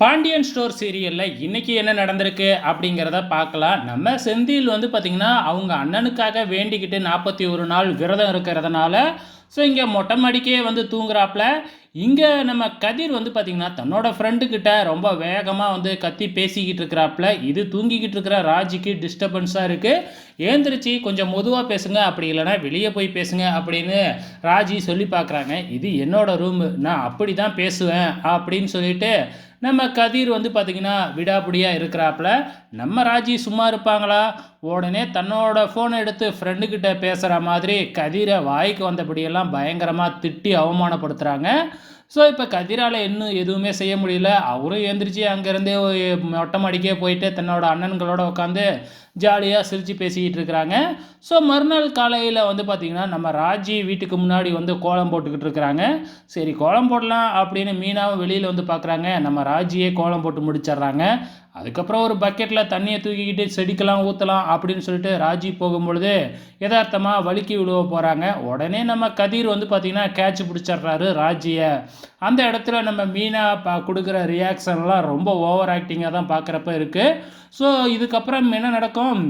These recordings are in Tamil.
பாண்டியன் ஸ்டோர் சீரியலில் இன்றைக்கி என்ன நடந்திருக்கு அப்படிங்கிறத பார்க்கலாம். நம்ம செந்தில் வந்து பார்த்திங்கன்னா அவங்க அண்ணனுக்காக வேண்டிக்கிட்டு நாற்பத்தி ஒரு நாள் விரதம் இருக்கிறதுனால ஸோ இங்கே மொட்டை மாடிக்கே வந்து தூங்குறாப்புல இங்கே நம்ம கதிர் வந்து பார்த்திங்கன்னா தன்னோட ஃப்ரெண்டுக்கிட்ட ரொம்ப வேகமாக வந்து கத்தி பேசிக்கிட்டு இருக்கிறாப்புல இது தூங்கிக்கிட்டு இருக்கிற ராஜிக்கு டிஸ்டர்பன்ஸாக இருக்குது ஏந்திரிச்சு கொஞ்சம் மெதுவாக பேசுங்க அப்படி இல்லைன்னா வெளியே போய் பேசுங்க அப்படின்னு ராஜி சொல்லி பார்க்குறாங்க இது என்னோடய ரூமு நான் அப்படி தான் பேசுவேன் அப்படின்னு சொல்லிட்டு நம்ம கதிர் வந்து பார்த்திங்கன்னா விடாபுடியாக இருக்கிறாப்புல. நம்ம ராஜி சும்மா இருப்பாங்களா? உடனே தன்னோட ஃபோனை எடுத்து ஃப்ரெண்டுக்கிட்ட பேசுகிற மாதிரி கதிரை வாய்க்கு வந்தபடியெல்லாம் பயங்கரமாக திட்டி அவமானப்படுத்துகிறாங்க ஸோ இப்போ கதிரால் இன்னும் எதுவுமே செய்ய முடியல. அவரும் எழுந்திரிச்சு அங்கேருந்தே மொட்டை மாடிக்கே போயிட்டு தன்னோட அண்ணன்களோட உட்காந்து ஜாலியாக சிரித்து பேசிக்கிட்டு இருக்கிறாங்க. ஸோ மறுநாள் காலையில் வந்து பார்த்திங்கன்னா நம்ம ராஜி வீட்டுக்கு முன்னாடி வந்து கோலம் போட்டுக்கிட்டு இருக்கிறாங்க. சரி கோலம் போடலாம் அப்படின்னு மீனாவும் வெளியில் வந்து பார்க்குறாங்க நம்ம ராஜியே கோலம் போட்டு முடிச்சிடுறாங்க. அதுக்கப்புறம் ஒரு பக்கெட்டில் தண்ணியை தூக்கிக்கிட்டு செடிக்கெல்லாம் ஊற்றலாம் அப்படின்னு சொல்லிட்டு ராஜி போகும்பொழுது யதார்த்தமாக வழுக்கி விழுவ போகிறாங்க உடனே நம்ம கதிர் வந்து பார்த்திங்கன்னா கேட்ச் பிடிச்சிட்றாரு ராஜியை. அந்த இடத்துல நம்ம மீனா பா கொடுக்குற ரியாக்ஷன்லாம் ரொம்ப ஓவர் ஆக்டிங்காக தான் பார்க்குறப்ப இருக்குது ஸோ இதுக்கப்புறம் என்ன நடக்கும்?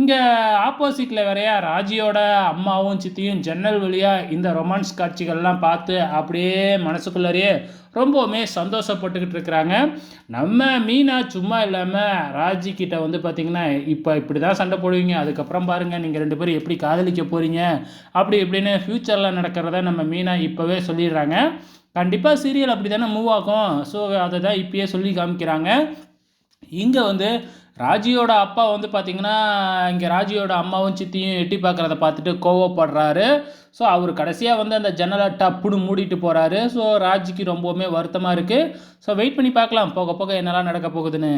இங்கே ஆப்போசிட்டில் வேறையா ராஜியோட அம்மாவும் சித்தியும் ஜன்னல் வழியாக இந்த ரொமான்ஸ் காட்சிகள்லாம் பார்த்து அப்படியே மனசுக்குள்ளாரியே ரொம்பவுமே சந்தோஷப்பட்டுக்கிட்டு இருக்கிறாங்க. நம்ம மீனா சும்மா இல்லாமல் ராஜிக்கிட்ட வந்து பார்த்திங்கன்னா இப்போ இப்படி தான் சண்டை போடுவீங்க. அதுக்கப்புறம் பாருங்கள் நீங்கள் ரெண்டு பேரும் எப்படி காதலிக்க போகிறீங்க அப்படி இப்படின்னு ஃப்யூச்சரில் நடக்கிறத நம்ம மீனா இப்போவே சொல்லிடுறாங்க. கண்டிப்பாக சீரியல் அப்படி தானே மூவ் ஆகும். ஸோ அதை தான் இப்பயே சொல்லி காமிக்கிறாங்க. இங்கே வந்து ராஜியோட அப்பா வந்து பார்த்திங்கன்னா இங்கே ராஜியோட அம்மாவும் சித்தியும் எட்டி பார்க்குறத பார்த்துட்டு கோவப்படுறாரு. ஸோ அவர் கடைசியாக வந்து அந்த ஜன்னலை டப்புன்னு மூடிட்டு போகிறாரு ஸோ ராஜிக்கு ரொம்பவுமே வருத்தமாக இருக்குது ஸோ வெயிட் பண்ணி பார்க்கலாம் போக போக என்னெல்லாம் நடக்க போகுதுன்னு.